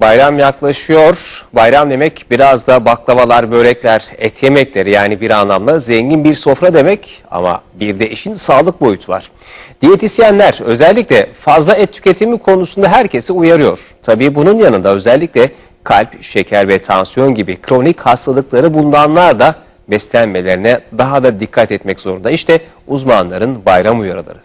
Bayram yaklaşıyor. Bayram demek biraz da baklavalar, börekler, et yemekleri yani bir anlamda zengin bir sofra demek ama bir de işin sağlık boyutu var. Diyetisyenler özellikle fazla et tüketimi konusunda herkesi uyarıyor. Tabii bunun yanında özellikle kalp, şeker ve tansiyon gibi kronik hastalıkları bulunanlar da beslenmelerine daha da dikkat etmek zorunda. İşte uzmanların bayram uyarıları.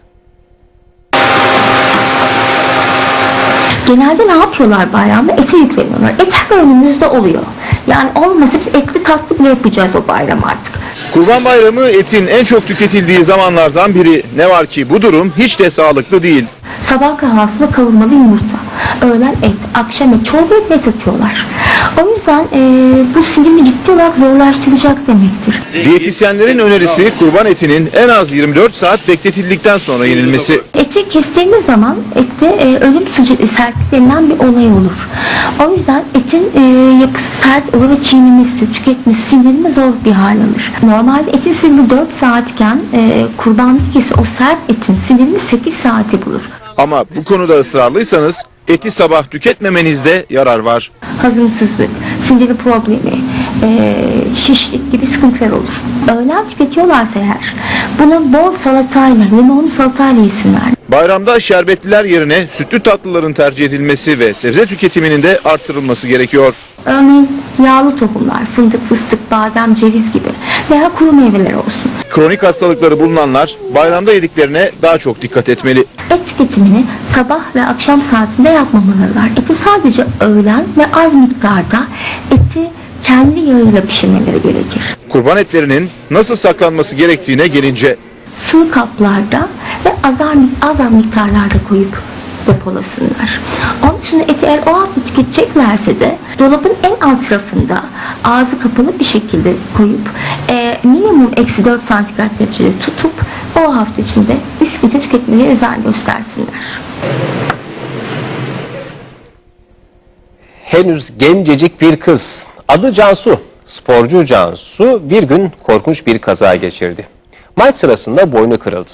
Genelde ne yapıyorlar bayramda? Ete yükleniyorlar. Et her önümüzde oluyor. Yani olmasa biz etli tatlı bile yapacağız o bayram artık. Kurban Bayramı etin en çok tüketildiği zamanlardan biri. Ne var ki bu durum hiç de sağlıklı değil. Sabah kahvaltısında kavurmalı yumurta. Öğlen et, akşam et, çorba et, et atıyorlar. O yüzden eee, bu sindirimi ciddi olarak zorlaştıracak demektir. Diyetisyenlerin önerisi kurban etinin en az 24 saat bekletildikten sonra yenilmesi. Eti kestiğimiz zaman ette e, ölüm sıcaklığı sertlik denilen bir olay olur. O yüzden etin e, yapısı sert olur ve çiğnemesi, tüketmesi, sindirimi zor bir hal alır. Normalde etin sindirimi 4 saatken e, kurbanlık ise o sert etin sindirimi 8 saati bulur. Ama bu konuda ısrarlıysanız eti sabah tüketmemenizde yarar var. Hazımsızlık, sindirim problemi, e, şişlik gibi sıkıntılar olur. Öğlen tüketiyorlarsa eğer bunu bol salatayla, limonlu salatayla yesinler. Bayramda şerbetliler yerine sütlü tatlıların tercih edilmesi ve sebze tüketiminin de artırılması gerekiyor. Örneğin yağlı tohumlar, fındık, fıstık, badem, ceviz gibi veya kuru meyveler olsun. Kronik hastalıkları bulunanlar bayramda yediklerine daha çok dikkat etmeli. Et tüketimini sabah ve akşam saatinde yapmamalılar. Eti sadece öğlen ve az miktarda eti kendi yağıyla pişirmeleri gerekir. Kurban etlerinin nasıl saklanması gerektiğine gelince Sığ kaplarda ve azar, az miktarlarda koyup depolasınlar. Onun dışında eti eğer o hafta tüketeceklerse de dolabın en alt tarafında ağzı kapalı bir şekilde koyup e, minimum eksi 4 santigrat derecede tutup o hafta içinde üst gece tüketmeye özen göstersinler. henüz gencecik bir kız. Adı Cansu. Sporcu Cansu bir gün korkunç bir kaza geçirdi. Maç sırasında boynu kırıldı.